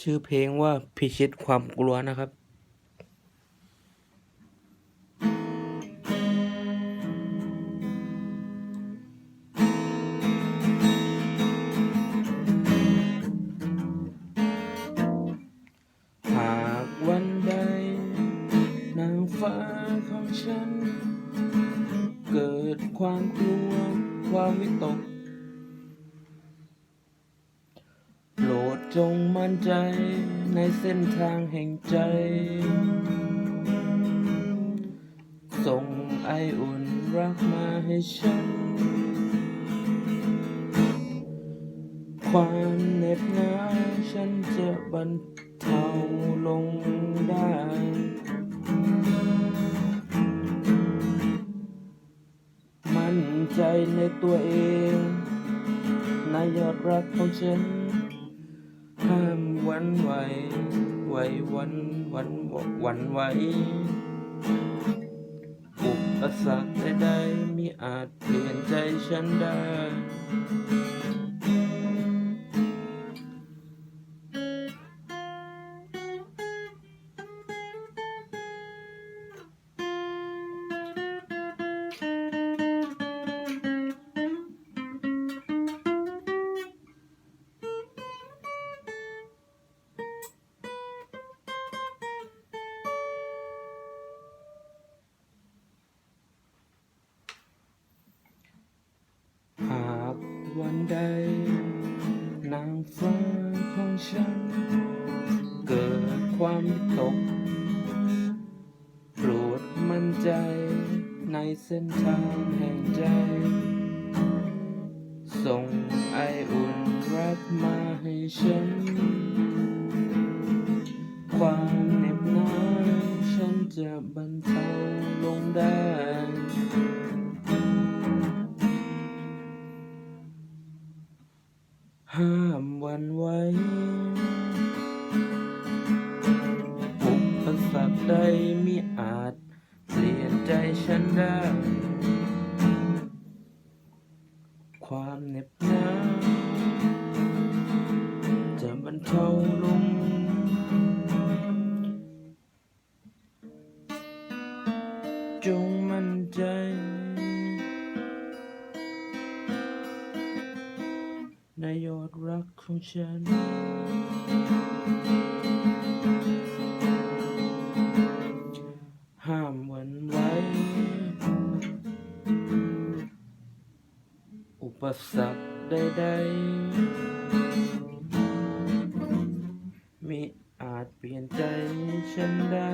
ชื่อเพลงว่าพิชิตความกลัวนะครับหากวันใดนางฟ้าของฉัน เกิดความกลัวความวิตก ดจงมั่นใจในเส้นทางแห่งใจ ส่งไออุ่นรักมาให้ฉัน ความเหน็บหนาวฉันจะบรรเทาลงได้ มั่นใจในตัวเอง ในยอดรักของฉัน ห้ามหวันไหวไหวหวันหวันหวันไหวอุปสรรคใดๆมิอาจเปลี่ยนใจฉันได้ วันใด นางฟ้าของฉัน เกิดความตกโปรดมั่นใจในเส้นทางแห่งใจ ส่งไออุ่นรักมาให้ฉัน ความเหน็บหนาวฉันจะบรรเทาลงได้ ห้ามวันไหวอุปสรรคใดมิอาจ เปลี่ยนใจฉันได้ ความเหน็บหนาวจะบรรเทาลงจง ในยอดรักของฉัน ห้ามวันไหวอุปสรรคใดๆมิอาจเปลี่ยนใจฉันได้